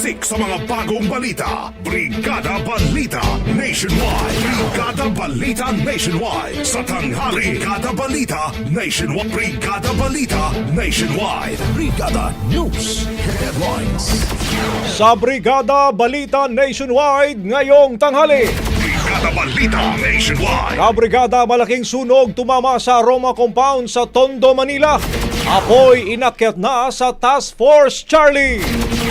Siksik sa mga bagong balita. Brigada Balita Nationwide. Brigada Balita Nationwide. Sa tanghali. Brigada Balita Nationwide. Brigada Balita Nationwide. Brigada News Headlines. Sa Brigada Balita Nationwide ngayong tanghali. Brigada Balita Nationwide. Kabrigada malaking sunog tumama sa Roma Compound sa Tondo, Manila. Apoy inakyat na sa Task Force Charlie.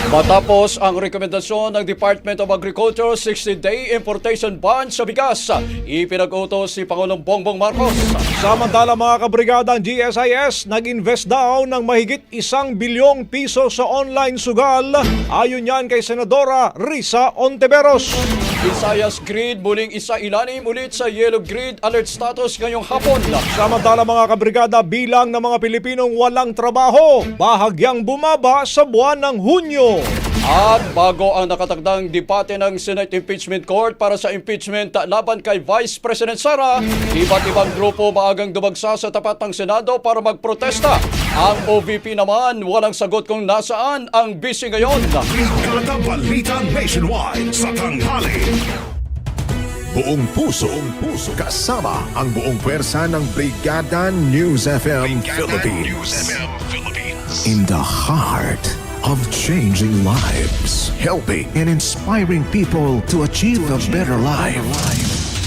Matapos ang rekomendasyon ng Department of Agriculture 60-day importation ban sa bigas, ipinag-utos si Pangulong Bongbong Marcos. Samantala mga kabrigada ang GSIS nag-invest daw ng mahigit isang bilyong piso sa online sugal ayon yan kay Senadora Risa Ontiveros. Visayas Grid muling isa ilalim ulit sa yellow grid alert status ngayong hapon. Samantala mga kabrigada bilang ng mga Pilipinong walang trabaho bahagyang bumaba sa buwan ng Hunyo. At bago ang nakatagdang debate ng Senate Impeachment Court para sa impeachment laban kay Vice President Sara, iba't ibang grupo maagang dumagsa sa tapat ng Senado para magprotesta. Ang OVP naman walang sagot kung nasaan ang busy ngayon. Brigada Balita Nationwide. Sa tanghali. Buong puso, buong puso kasama ang buong pwersa ng Brigada News FM Philippines. In the heart of changing lives, helping and inspiring people to achieve a better life.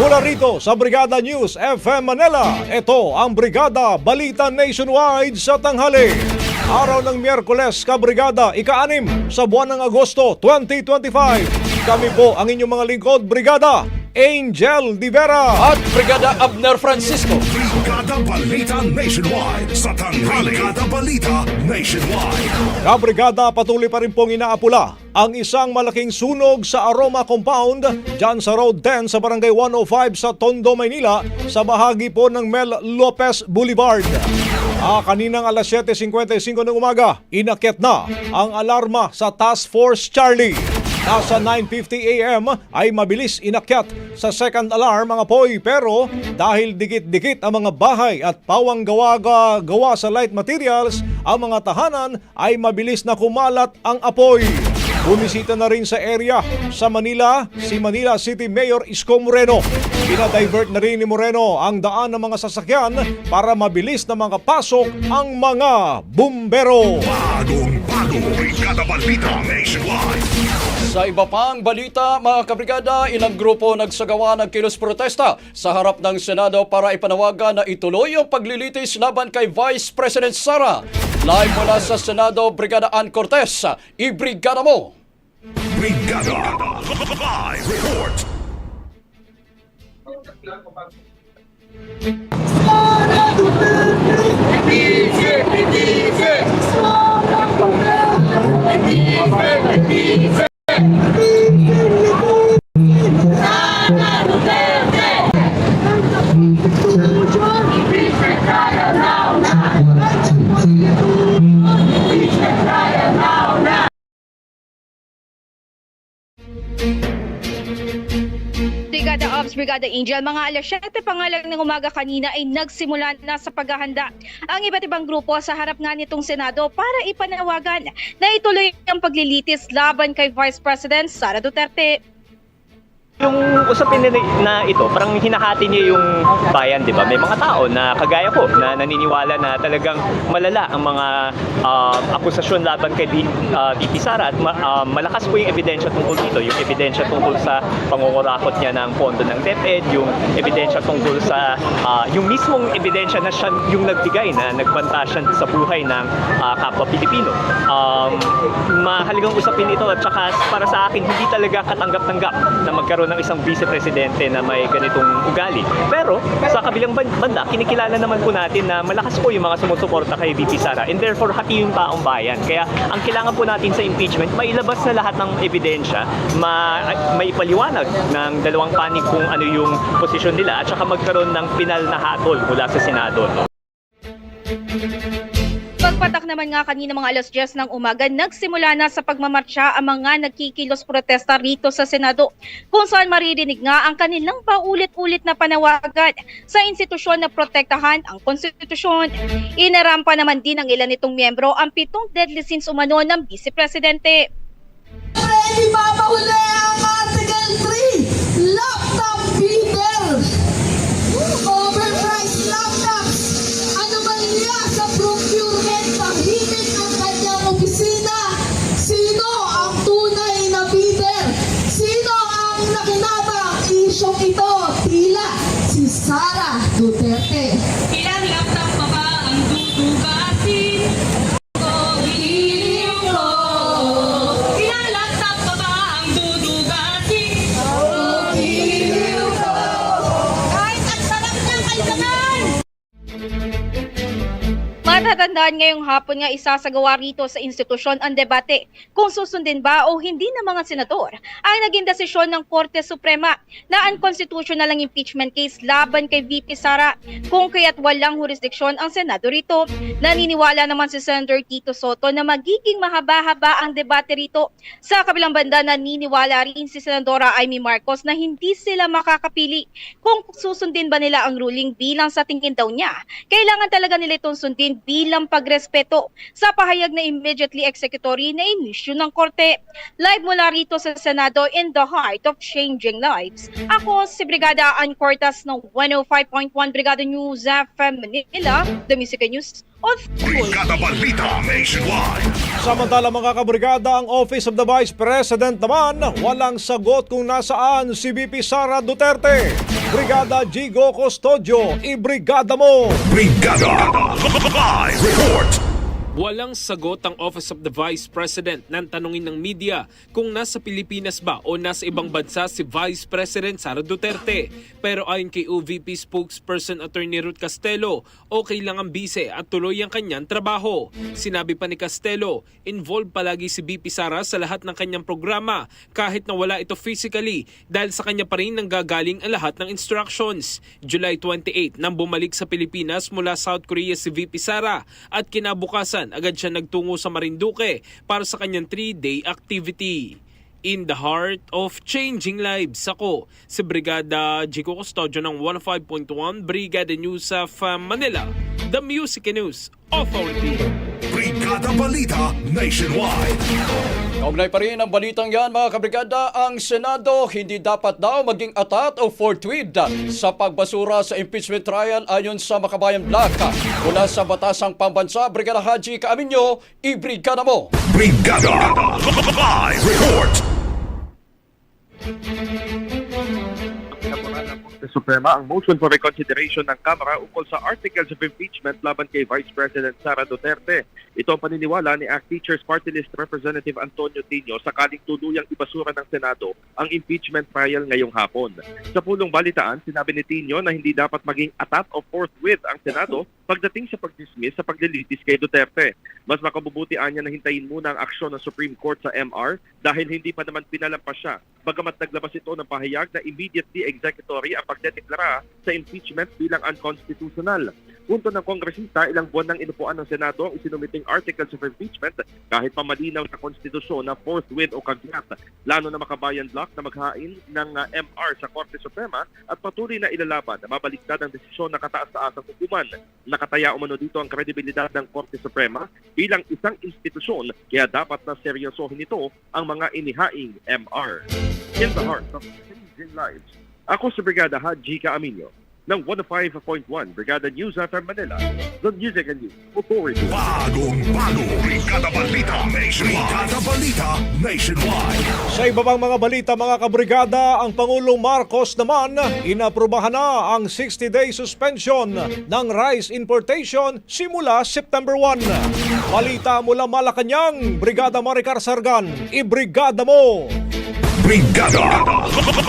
Mula rito sa Brigada News FM Manila, ito ang Brigada Balita Nationwide sa tanghali. Araw ng Miyerkules, Kabrigada, ika-anim sa buwan ng Agosto 2025. Kami po ang inyong mga lingkod, Brigada Angel Divera. at Brigada Abner Francisco. Brigada Balita Nationwide. Sa tanghali. Brigada Balita Nationwide. Kabrigada patuloy pa rin pong inaapula ang isang malaking sunog sa Aroma Compound dyan sa Road 10 sa Barangay 105 sa Tondo, Maynila sa bahagi po ng Mel Lopez Boulevard. Ah, kaninang alas 7.55 ng umaga, inakyat na ang alarma sa Task Force Charlie. Nasa 9.50 a.m. ay mabilis inakyat sa second alarm mga apoy pero dahil dikit-dikit ang mga bahay at pawang gawa, gawa sa light materials, ang mga tahanan ay mabilis na kumalat ang apoy. Bumisita na rin sa area sa Manila si Manila City Mayor Isko Moreno. Pinadivert na rin ni Moreno ang daan ng mga sasakyan para mabilis na makapasok ang mga bumbero. Bagong bago, Brigada Balita Nationwide. Sa iba pang balita, mga kabrigada, ilang grupo nagsagawa ng kilos protesta sa harap ng Senado para ipanawagan na ituloy ang paglilitis laban kay Vice President Sara. Live mula sa Senado, Brigada Ann Cortez, i-brigada mo! Brigada Live Report. Brigada Angel, mga alas 7 pa ng umaga kanina ay nagsimula na sa paghahanda ang iba't ibang grupo sa harap nga nitong Senado para ipanawagan na ituloy ang paglilitis laban kay Vice President Sara Duterte. Yung usapin na, ito, parang hinahati niya yung bayan, di ba? May mga tao na kagaya ko na naniniwala na talagang malala ang mga ah, akusasyon laban kay VP Sara at ma- ah, malakas po yung ebidensya tungkol dito. Yung ebidensya tungkol sa pangungurakot niya ng pondo ng DepEd, yung ebidensya tungkol sa ah, yung mismong ebidensya na siya yung nagbigay na nagbanta siya sa buhay ng ah, kapwa Pilipino. Um, mahalagang usapin ito at saka para sa akin hindi talaga katanggap-tanggap na magkaroon ng isang vice-presidente na may ganitong ugali. Pero sa kabilang ban- banda, kinikilala naman po natin na malakas po yung mga sumusuporta kay VP Sara and therefore hati yung taong bayan. Kaya ang kailangan po natin sa impeachment, mailabas na lahat ng ebidensya, ma may paliwanag ng dalawang panig kung ano yung posisyon nila at saka magkaroon ng pinal na hatol mula sa Senado. No? Pagpatak naman nga kanina mga alas 10 ng umaga, nagsimula na sa pagmamarcha ang mga nagkikilos protesta rito sa Senado kung saan maririnig nga ang kanilang paulit-ulit na panawagan sa institusyon na protektahan ang konstitusyon. Inarampa naman din ng ilan nitong miyembro ang pitong deadly sins umano ng Vice Presidente. Papahuli ang Article 3, laptop feeder. Matatandaan ngayong hapon nga isasagawa rito sa institusyon ang debate kung susundin ba o hindi ng mga senador ang naging desisyon ng Korte Suprema na unconstitutional ang impeachment case laban kay VP Sara kung kaya't walang jurisdiksyon ang Senado rito. Naniniwala naman si Senator Tito Soto na magiging mahaba-haba ang debate rito. Sa kabilang banda, naniniwala rin si Senadora Amy Marcos na hindi sila makakapili kung susundin ba nila ang ruling bilang sa tingin daw niya. Kailangan talaga nila itong sundin bilang pagrespeto sa pahayag na immediately executory na inisyu ng korte. Live mula rito sa Senado in the heart of changing lives. Ako si Brigada Ann Cortas ng 105.1 Brigada News FM Manila, the Music News. Brigada Balita Nationwide. Samantala mga kabrigada, ang Office of the Vice President naman walang sagot kung nasaan si VP Sara Duterte. Brigada Gigo Custodio, ibrigada mo! Brigada Live Report. Walang sagot ang Office of the Vice President nang tanungin ng media kung nasa Pilipinas ba o nasa ibang bansa si Vice President Sara Duterte. Pero ayon kay OVP spokesperson Attorney Ruth Castelo, okay lang ang bise at tuloy ang kanyang trabaho. Sinabi pa ni Castelo, involved palagi si BP Sara sa lahat ng kanyang programa kahit na wala ito physically dahil sa kanya pa rin nanggagaling ang lahat ng instructions. July 28 nang bumalik sa Pilipinas mula South Korea si VP Sara at kinabukasan agad siya nagtungo sa Marinduque para sa kanyang 3-day activity. in the heart of changing lives. Ako, si Brigada Jico Custodio ng 105.1 Brigada News of uh, Manila, the Music News Authority. Brigada Balita Nationwide. Kaugnay pa rin ang balitang yan mga kabrigada, ang Senado hindi dapat daw maging atat o forthwith sa pagbasura sa impeachment trial ayon sa Makabayan Black. Mula sa Batasang Pambansa, Brigada Haji Kaaminyo, ibrigada mo! Brigada Live Report. Suprema ang motion for reconsideration ng Kamara ukol sa articles of impeachment laban kay Vice President Sara Duterte. Ito ang paniniwala ni ACT Teachers Party List Representative Antonio Tino sakaling tuluyang ibasura ng Senado ang impeachment trial ngayong hapon. Sa pulong balitaan, sinabi ni Tino na hindi dapat maging atat o forthwith ang Senado pagdating sa pag-dismiss sa paglilitis kay Duterte. Mas makabubuti niya na hintayin muna ang aksyon ng Supreme Court sa MR dahil hindi pa naman pinalampas siya. Bagamat naglabas ito ng pahayag na immediately executory ang pagdedeklara sa impeachment bilang unconstitutional. Punto ng kongresista, ilang buwan nang inupuan ng Senado ang isinumiting articles of impeachment kahit pamalinaw sa konstitusyon na forthwith o kagyat. Plano na makabayan block na maghain ng uh, MR sa Korte Suprema at patuloy na ilalaban na mabaliktad ang desisyon ng kataas-taasang hukuman. Nakataya umano dito ang kredibilidad ng Korte Suprema bilang isang institusyon kaya dapat na seryosohin ito ang mga inihaing MR. In the heart of changing lives, ako si Brigada Haji Kaaminyo ng 105.1 Brigada News FM Manila, the Music and News Authority. Bagong bago. Brigada Balita Nationwide. Brigada Balita Nationwide. Sa iba pang mga balita mga kabrigada, ang Pangulong Marcos naman inaprubahan na ang 60-day suspension ng rice importation simula September 1. Balita mula Malacanang, Brigada Maricar Sargan, ibrigada mo! Brigada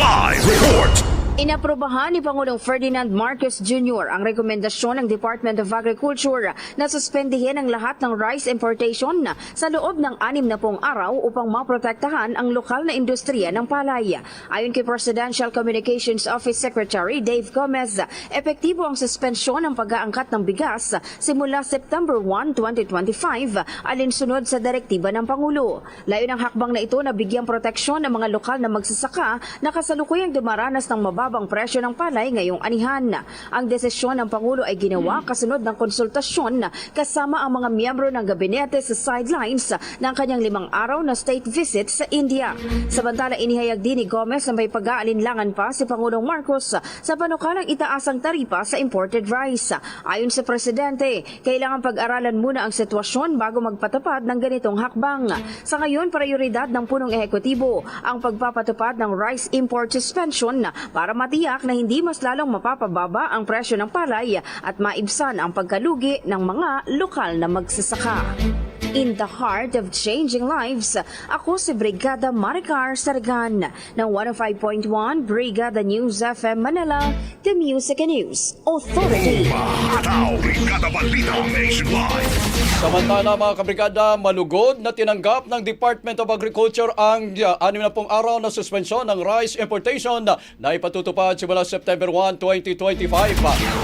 Live Report. Inaprobahan ni Pangulong Ferdinand Marcos Jr. ang rekomendasyon ng Department of Agriculture na suspendihin ang lahat ng rice importation sa loob ng anim na pong araw upang maprotektahan ang lokal na industriya ng palay. Ayon kay Presidential Communications Office Secretary Dave Gomez, epektibo ang suspensyon ng pag-aangkat ng bigas simula September 1, 2025 alinsunod sa direktiba ng Pangulo. Layon ang hakbang na ito na bigyang proteksyon ang mga lokal na magsasaka na kasalukuyang dumaranas ng mababang presyo ng palay ngayong anihan. Ang desisyon ng Pangulo ay ginawa kasunod ng konsultasyon kasama ang mga miyembro ng gabinete sa sidelines ng kanyang limang araw na state visit sa India. Samantala inihayag din ni Gomez na may pag-aalinlangan pa si Pangulong Marcos sa panukalang itaas ang taripa sa imported rice. Ayon sa Presidente, kailangan pag-aralan muna ang sitwasyon bago magpatupad ng ganitong hakbang. Sa ngayon, prioridad ng punong ehekutibo ang pagpapatupad ng rice import suspension para matiyak na hindi mas lalong mapapababa ang presyo ng palay at maibsan ang pagkalugi ng mga lokal na magsasaka. In the heart of changing lives, ako si Brigada Maricar Sargan ng 105.1 Brigada News FM Manila, The Music and News Authority. Ataw. Brigada Balita Nationwide. Samantala mga kabrigada, malugod na tinanggap ng Department of Agriculture ang uh, anim na pong araw na suspensyon ng rice importation na ipatutupad simula September 1, 2025.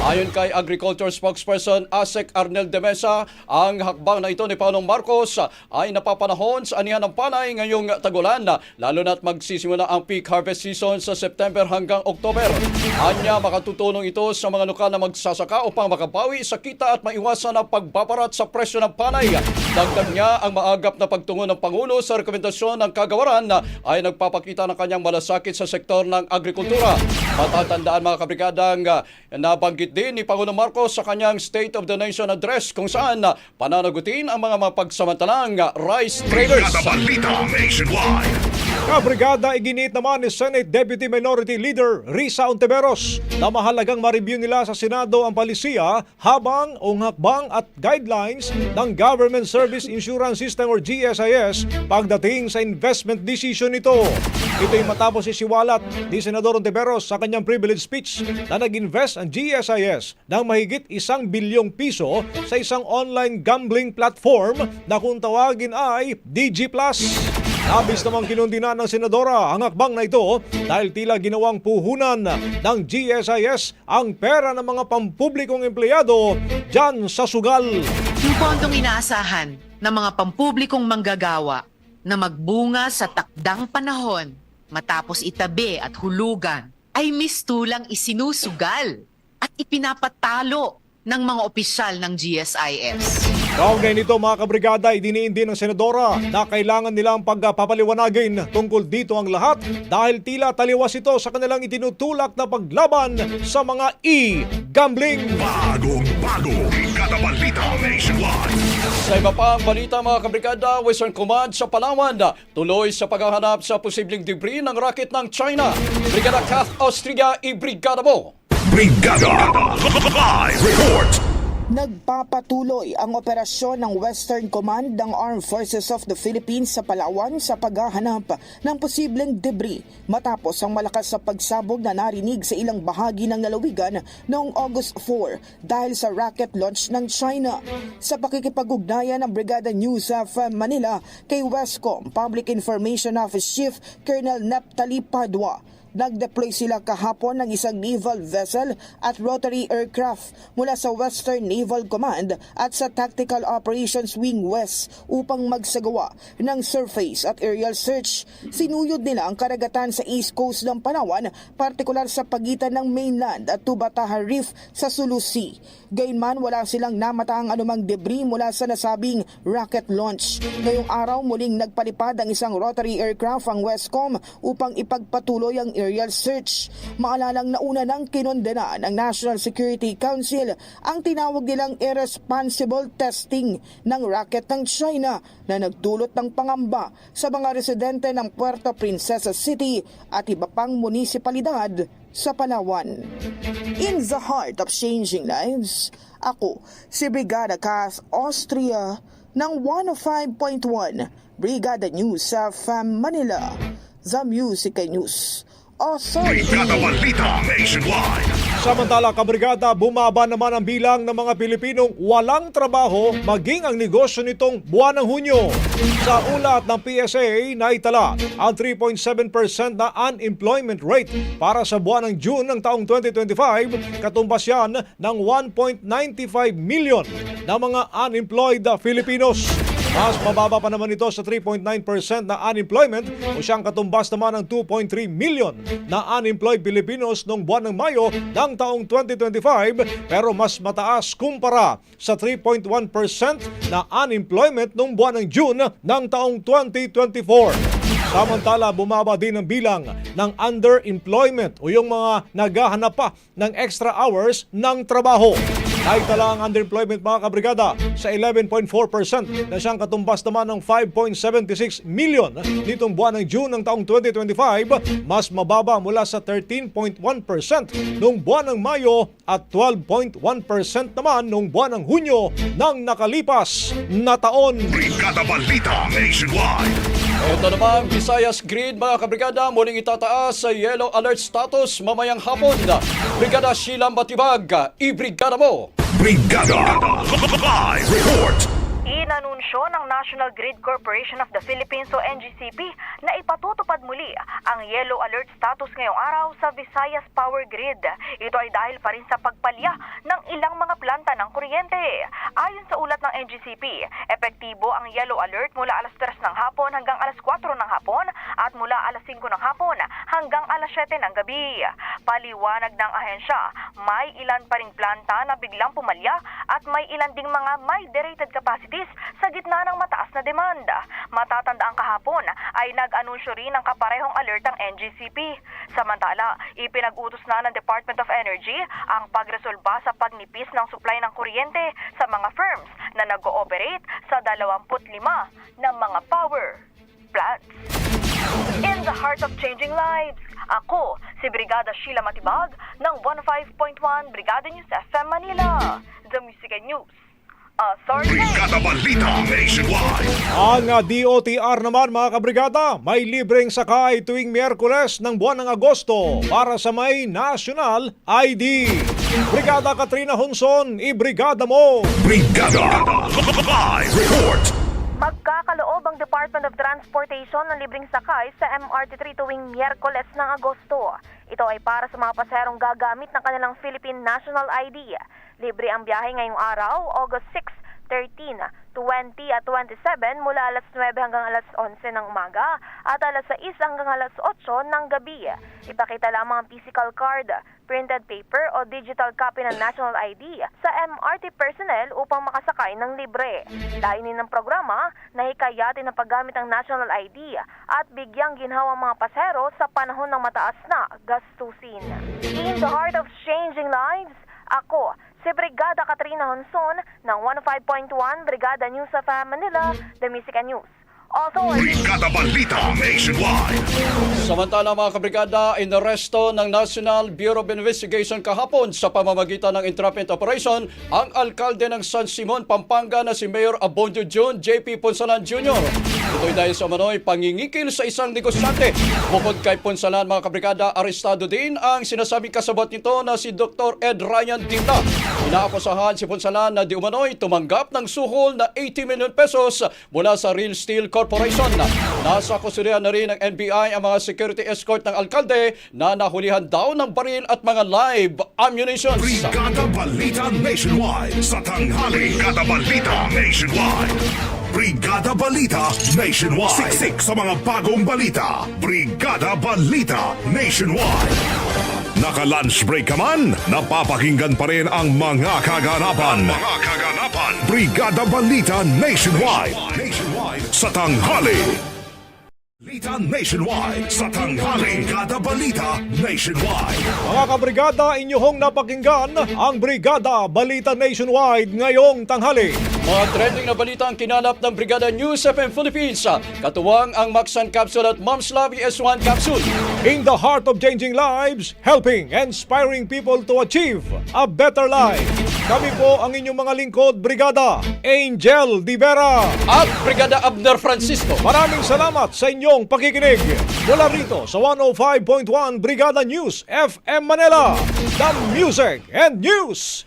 Ayon kay Agriculture Spokesperson Asek Arnel de Mesa, ang hakbang na ito ni Pangulong Marcos ay napapanahon sa anihan ng panay ngayong tagulan, lalo na't magsisimula ang peak harvest season sa September hanggang October. Anya makatutulong ito sa mga lokal na magsasaka upang makabawi sa kita at maiwasan ang pagbabarat sa presyo ng panay. Dagdag niya ang maagap na pagtungo ng Pangulo sa rekomendasyon ng kagawaran ay nagpapakita ng kanyang malasakit sa sektor ng agrikultura. Matatandaan mga kabrigadang uh, nabanggit din ni Pangulong Marcos sa kanyang State of the Nation Address kung saan pananagutin ang mga mapagsamantalang uh, rice traders. Brigada Balita Nationwide. Kabrigada iginit naman ni Senate Deputy Minority Leader Risa Ontiveros na mahalagang ma-review nila sa Senado ang palisiya habang ang hakbang at guidelines ng Government Service Insurance System or GSIS pagdating sa investment decision nito. Ito'y matapos isiwalat ni Senador Ontiveros sa kanyang privilege speech na nag-invest ang GSIS ng mahigit isang bilyong piso sa isang online gambling platform na kung tawagin ay DG Plus. Labis namang kinundina ng Senadora ang hakbang na ito dahil tila ginawang puhunan ng GSIS ang pera ng mga pampublikong empleyado dyan sa sugal. Yung pondong inaasahan ng mga pampublikong manggagawa na magbunga sa takdang panahon matapos itabi at hulugan ay mistulang isinusugal at ipinapatalo ng mga opisyal ng GSIS. Kaugnay nito mga kabrigada, idiniin din ng Senadora na kailangan nilang pagpapaliwanagin tungkol dito ang lahat dahil tila taliwas ito sa kanilang itinutulak na paglaban sa mga e-gambling. Bagong bago, Brigada Balita Nationwide. Sa iba pang balita mga kabrigada, Western Command sa Palawan tuloy sa paghahanap sa posibleng debris ng rocket ng China. Brigada Kath Austria, i-brigada mo! Brigada Live Report. Nagpapatuloy ang operasyon ng Western Command ng Armed Forces of the Philippines sa Palawan sa paghahanap ng posibleng debris matapos ang malakas sa pagsabog na narinig sa ilang bahagi ng lalawigan noong August 4 dahil sa rocket launch ng China. Sa pakikipag-ugnayan ng Brigada News of Manila kay Westcom Public Information Office Chief Colonel Neptali Padua, Nag-deploy sila kahapon ng isang naval vessel at rotary aircraft mula sa Western Naval Command at sa Tactical Operations Wing West upang magsagawa ng surface at aerial search. Sinuyod nila ang karagatan sa east coast ng Palawan, partikular sa pagitan ng mainland at Tubataha Reef sa Sulu Sea. Gayunman wala silang namataang anumang debris mula sa nasabing rocket launch. Ngayong araw muling nagpalipad ang isang rotary aircraft ang Westcom upang ipagpatuloy ang aerial search. Maalalang nauna nang kinondena ng National Security Council ang tinawag nilang irresponsible testing ng rocket ng China na nagdulot ng pangamba sa mga residente ng Puerto Princesa City at iba pang munisipalidad sa Palawan. In the heart of changing lives, ako si Brigada Cas Austria ng 105.1 Brigada News sa Manila, The Music News. Brigada Balita Nationwide. Samantala, kabrigada, bumaba naman ang bilang ng mga Pilipinong walang trabaho maging ang negosyo nitong buwan ng Hunyo. Sa ulat ng PSA, naitala ang 3.7% na unemployment rate para sa buwan ng June ng taong 2025, katumbas yan ng 1.95 million na mga unemployed Filipinos. Mas mababa pa naman ito sa 3.9% na unemployment o siyang katumbas naman ng 2.3 million na unemployed Filipinos noong buwan ng Mayo ng taong 2025 pero mas mataas kumpara sa 3.1% na unemployment noong buwan ng June ng taong 2024. Samantala, bumaba din ang bilang ng underemployment o yung mga naghahanap pa ng extra hours ng trabaho. Naitala ang underemployment mga kabrigada sa 11.4% na siyang katumbas naman ng 5.76 million nitong buwan ng June ng taong 2025, mas mababa mula sa 13.1% noong buwan ng Mayo at 12.1% naman noong buwan ng Hunyo ng nakalipas na taon. Brigada Balita Nationwide. Ito naman, Visayas Grid mga kabrigada, muling itataas sa yellow alert status mamayang hapon. Brigada Sheila Batibag, i-brigada mo! Brigada Live Report. Inanunsyo ng National Grid Corporation of the Philippines o NGCP na ipatutupad muli ang yellow alert status ngayong araw sa Visayas Power Grid. Ito ay dahil pa rin sa pagpalya ng ilang mga planta ng kuryente. Ayon sa ulat ng NGCP, epektibo ang yellow alert mula alas 3 ng hapon hanggang alas 4 ng hapon at mula alas 5 ng hapon hanggang alas 7 ng gabi. Paliwanag ng ahensya, may ilan pa ring planta na biglang pumalya at may ilan ding mga may derated capacities sa gitna ng mataas na demanda. Matatandaan kahapon ay nag-anunsyo rin ng kaparehong alert ang NGCP. Samantala, ipinag-utos na ng Department of Energy ang pagresolba sa pagnipis ng supply ng kuryente sa mga firms na nag-ooperate sa 25 ng mga power plants. In the heart of changing lives, ako si Brigada Sheila Matibag ng 15.1 Brigada News FM Manila. The Music and News. Authority. Brigada Balita Nationwide. Ang uh, DOTR naman mga kabrigada, may libreng sakay tuwing Miyerkules ng buwan ng Agosto para sa may National ID. Brigada Katrina Honson, i-brigada mo! Brigada Live Report. Magkakaloob ang Department of Transportation ng libreng sakay sa MRT3 tuwing Miyerkules ng Agosto. Ito ay para sa mga paserong gagamit ng kanilang Philippine National ID. Libre ang biyahe ngayong araw, August 6 13, 20 at 27 mula alas 9 hanggang alas 11 ng umaga at alas 6 hanggang alas 8 ng gabi. Ipakita lamang ang physical card, printed paper o digital copy ng national ID sa MRT personnel upang makasakay ng libre. Layunin ng programa na hikayatin ang paggamit ng national ID at bigyang ginhawa ang mga pasero sa panahon ng mataas na gastusin. In the heart of changing lives, ako, si Brigada Katrina Honson ng 105.1 Brigada News of Manila, The Music and News. Authority. Brigada Balita Nationwide. Samantala mga kabrigada, inaresto ng National Bureau of Investigation kahapon sa pamamagitan ng entrapment operation ang alkalde ng San Simon, Pampanga na si Mayor Abondio Jun J.P. Ponsalan Jr. Ito'y dahil sa manoy pangingikil sa isang negosyante. Bukod kay Ponsalan mga kabrigada, arestado din ang sinasabing kasabot nito na si Dr. Ed Ryan Tinta. Inaakusahan si Ponsalan na di umano'y tumanggap ng suhol na 80 million pesos mula sa Real Steel Corporation. Nasa kusudian na rin ng NBI ang mga security escort ng alkalde na nahulihan daw ng baril at mga live ammunition. Brigada Balita Nationwide sa tanghali. Brigada Balita Nationwide. Brigada Balita Nationwide. Siksik sa mga bagong balita. Brigada Balita Nationwide. Naka-lunch break ka man, napapakinggan pa rin ang mga kaganapan. Mga kaganapan. Brigada Balita Nationwide. Nationwide. Sa tanghali. Balita Nationwide. Sa tanghali. Brigada Balita Nationwide. Mga kabrigada, inyong napakinggan ang Brigada Balita Nationwide ngayong tanghali. Mga trending na balita ang kinalap ng Brigada News FM Philippines. Katuwang ang Maxan Capsule at Mom's Love S1 Capsule. In the heart of changing lives, helping and inspiring people to achieve a better life. Kami po ang inyong mga lingkod, Brigada Angel Di Vera. At Brigada Abner Francisco. Maraming salamat sa inyong pakikinig. Mula rito sa 105.1 Brigada News FM Manila, The Music and News